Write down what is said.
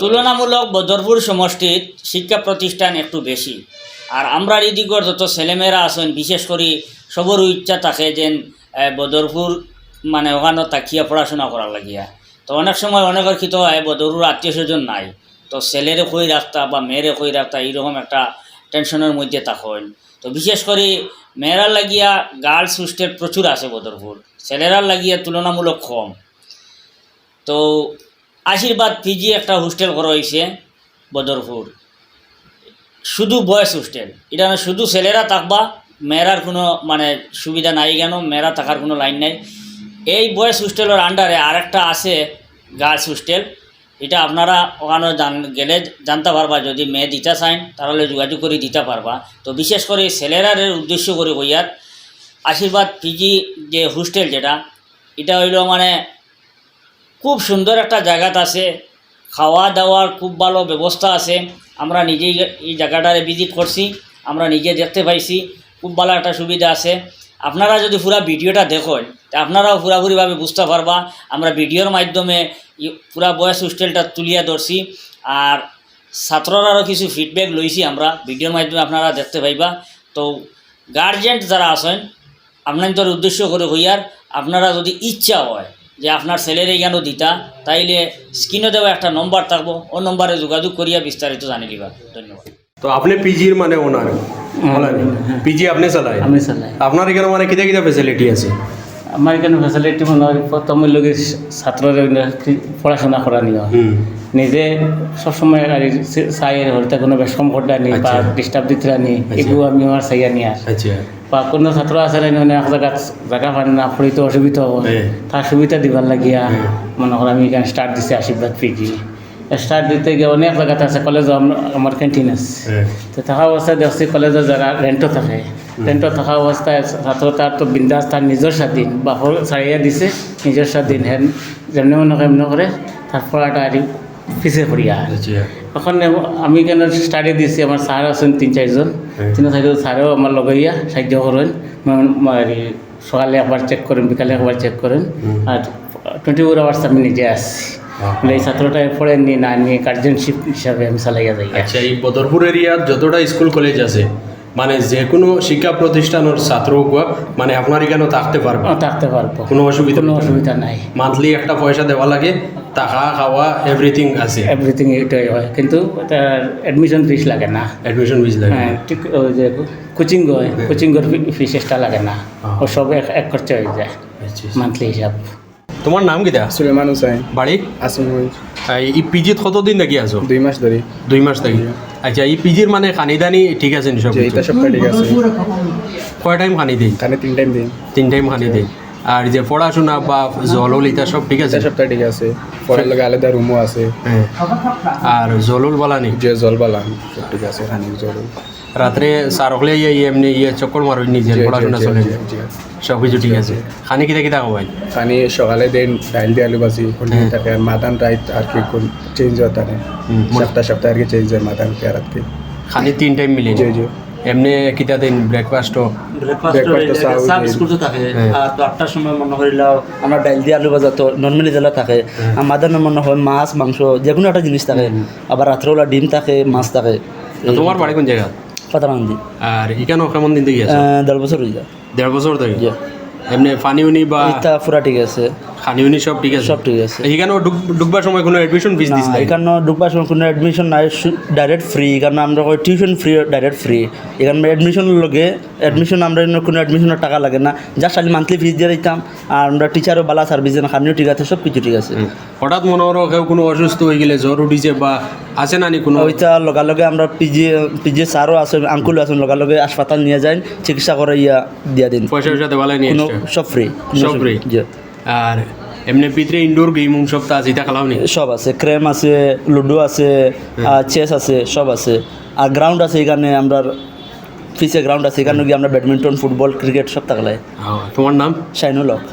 তুলনামূলক বদরপুর সমষ্টির শিক্ষা প্রতিষ্ঠান একটু বেশি। আর আমরা এদিকর যত ছেলেমেয়েরা আছেন, বিশেষ করে সবর ইচ্ছা থাকে যে বদরপুর মানে ওখানে তাকিয়া পড়াশোনা করার লাগিয়া। তো অনেক সময় অনেকের ক্ষেত্রে হয়, বদরুর আত্মীয় স্বজন নাই। তো ছেলেরে কই রাখতা বা মেয়েরে কই রাখতা এইরকম একটা টেনশনের মধ্যে থাকেন। তো বিশেষ করে মেয়েরার লাগিয়া গার্লস হোস্টেল প্রচুর আছে বদরপুর। ছেলেরার লাগিয়া তুলনামূলক কম। তো আশীর্বাদ পিজি একটা হোস্টেল করা হয়েছে বদরপুর। শুধু বয়েস হোস্টেল এটা শুধু ছেলেরা থাকবা, মেয়েরার কোনো মানে সুবিধা নাই কেন? মেয়েরা থাকার কোনো লাইন নাই। এই বয়েস হোস্টেলের আন্ডারে আরেকটা আছে গার্লস হোস্টেল এটা আপনারা ওখানে জান, গেলে জানতে পারবা, যদি মেয়ে দিতে চান তাহলে যোগাযোগ করে দিতে পারবা। তো বিশেষ করে ছেলেরার উদ্দেশ্য করে কইয়ার আশীর্বাদ পিজি যে হোস্টেল যেটা, এটা হইল মানে খুব সুন্দর একটা জায়গাত আছে। খাওয়া দাওয়ার খুব ভালো ব্যবস্থা আছে। আমরা নিজেই এই জায়গাটারে ভিজিট করছি, আমরা নিজে দেখতে পাইছি, খুব ভালো একটা সুবিধা আছে। আপনারা যদি পুরা ভিডিওটা দেখেন, তা আপনারাও পুরাপুরিভাবে বুঝতে পারবা। আমরা ভিডিওর মাধ্যমে পুরা বয়স হোস্টেলটা তুলিয়া ধরছি। আর ছাত্ররারও কিছু ফিডব্যাক লইছি আমরা, ভিডিওর মাধ্যমে আপনারা দেখতে পাইবা। তো গার্জেন্ট যারা আছেন, আপনাদের উদ্দেশ্য করে হইয়ার, আপনারা যদি ইচ্ছা হয় যে আপনার ছেলের এইখানেও দিতা তাইলে স্ক্রিনে দেওয়া একটা নম্বর থাকব ও নম্বরে যোগাযোগ করিয়া বিস্তারিত জানি লিবা। ধন্যবাদ। তো আপনি পিজির মানে ওনার পিজি আপনি চালায়? আমি চালাই। আপনার এখানে মানে কিতা কিতা ফেসিলিটি আছে? আমার এখানে ফেসিলিটি মনে হয় প্রথম লোক ছাত্ররা পড়াশোনা করা নিয়ে নিজে সবসময় আর চাই হরিতে কোনো বেশ কমফর্ট নি বা আচ্ছা। ডিস্টার্ব দিতে নি এগুলো আমি আমার চাইয়া নিয়ে আর আচ্ছা। বা কোনো ছাত্র আছে না মানে এক জায়গা জায়গা পান না পড়িতে অসুবিধা হবে হ্যাঁ। তার সুবিধা দিবার লাগিয়া মনে করো আমি এখানে স্টার্ট দিছি আশীর্বাদ পিজি স্টার্ট দিতে গিয়ে অনেক জায়গাতে আছে কলেজে আমার ক্যান্টিন আছে। হ্যাঁ। তো থাকা অবস্থায় দেখছি কলেজের যারা রেন্টও থাকে রেন্টও থাকা অবস্থায় ছাত্র তার তো বিন্দাস তার নিজের স্বাধীন বা ছাড়িয়ে দিছে নিজের স্বাধীন হেন যেমনি মনে করে এমনি করে তার পড়াটা আর পিছে পড়িয়া আচ্ছা। এখন আমি কেন স্টাডি দিছি আমার স্যার আছেন তিন চারজন। তিন চারজন স্যারও আমার লগাইয়া সাহায্য করেন সকালে একবার চেক করেন বিকালে একবার চেক করেন। আর টোয়েন্টি ফোর আওয়ার্স আমি নিজে আসছি এই ছাত্রটা পড়েননি না নিয়ে গার্জেনশিপ হিসাবে আমি চালাইয়া যাই আচ্ছা এই বদরপুর এরিয়ার যতটা স্কুল কলেজ আছে মানে যে কোনো শিক্ষা প্রতিষ্ঠানের ছাত্র হোক মানে আপনার এখানেও থাকতে পারবে? থাকতে পারব। কোনো অসুবিধা কোনো অসুবিধা নাই। মান্থলি একটা পয়সা দেওয়া লাগে টাকা খাওয়া এভরিথিং আছে। এভরিথিং এটাই হয়। কিন্তু তার অ্যাডমিশন ফিস লাগে না। অ্যাডমিশন ফিজ লাগে। হ্যাঁ ঠিক ওই যে কোচিং হয় কোচিংয়ের ফিস এক্সট্রা লাগে না। হ্যাঁ। ও সব এক এক খরচা হয়ে যায়। আচ্ছা। মান্থলি হিসাব। তোমার নাম কি কিটা সুলেমান হুসাইন। বাড়ি? আসিমগঞ্জ। এই পিজিত কতদিন থাকি আছো? দুই মাস ধরে দুই মাস থাকি আচ্ছা এই পিজির মানে খানি দানি ঠিক আছে নি সব এটা সপ্তাহ ঠিক আছে। কয় টাইম খানি দিই খানি তিন টাইম দিই তিন টাইম খানি দিই আর যে পড়াশোনা বা জলল এটা সব ঠিক আছে? এটা ঠিক আছে। পরের লগে আলাদা রুমও আছে। হ্যাঁ। আর জলল বালা নেই যে জল বালাম সব ঠিক আছে খানি জল রাত্রে সারকলে ইয়ে ইয়ে এমনি ইয়ে চক্কর মারো নিজের পড়াশোনা চলে। সব কিছু ঠিক আছে। খানি কিতা কিতা খাওয়াই পানি সকালে দেন ডাইল দিয়ে আলু ভাজি থাকে আর মাদান রাইত আর কি চেঞ্জ হতে থাকে। হুম, সপ্তাহ সপ্তাহ আর কি চেঞ্জ হয় মাদান কে রাতকে খানি তিন টাইম মিলে জি জি। এমনি কিতা দিন থাকে হ্যাঁ। আর আটটার সময় মনে করিলাও আমরা ডাইল দিয়ে আলু ভাজা তো নর্মালি জেলা থাকে। আর মাদার মনে হয় মাছ মাংস যে কোনো একটা জিনিস থাকে। আবার রাত্রেবেলা ডিম থাকে মাছ থাকে। তোমার বাড়ি কোন জায়গা? পাতারান্দি আর এখানেও কেমন দিন থেকে আছে? দেড় বছর হয়ে যায় দেড় বছর থেকে? এমনি পানি উনি বা এটা পুরা ঠিক আছে। খানি উনি সব ঠিক আছে? সব ঠিক আছে। এখানেও ঢুকবার সময় কোনো অ্যাডমিশন ফিস দিস না, এখানে ঢুকবার সময় কোনো অ্যাডমিশন নাই ডাইরেক্ট ফ্রি এখানে আমরা কই টিউশন ফ্রি ডাইরেক্ট ফ্রি এখানে অ্যাডমিশন লগে অ্যাডমিশন আমরা কোনো অ্যাডমিশনের টাকা লাগে না। যা খালি মান্থলি ফিস দিয়ে দিতাম। আর আমরা টিচারও বালা সার্ভিস দেন খানিও ঠিক আছে সব কিছু ঠিক আছে। হঠাৎ মনে করো কেউ কোনো অসুস্থ হয়ে গেলে জ্বর উঠিছে বা আছে না নি কোনো? ওইটা লগালগে আমরা পিজি পিজি স্যারও আছে আঙ্কুলও আছেন লগালগে হাসপাতাল নিয়ে যাই চিকিৎসা করে ইয়া দিয়া দিন। পয়সা পয়সা দেওয়া লাগে কোনো সব ফ্রি সব free? আর এমনি ভিতরে ইনডোর গেম সব তো আছে এটা খেলাও নি? সব আছে ক্রেম আছে লুডো আছে চেস আছে সব আছে। আর গ্রাউন্ড আছে এখানে আমরা পিছে গ্রাউন্ড আছে এখানে গিয়ে আমরা ব্যাডমিন্টন ফুটবল ক্রিকেট সব থাকলে তোমার নাম? শাইনুল হক।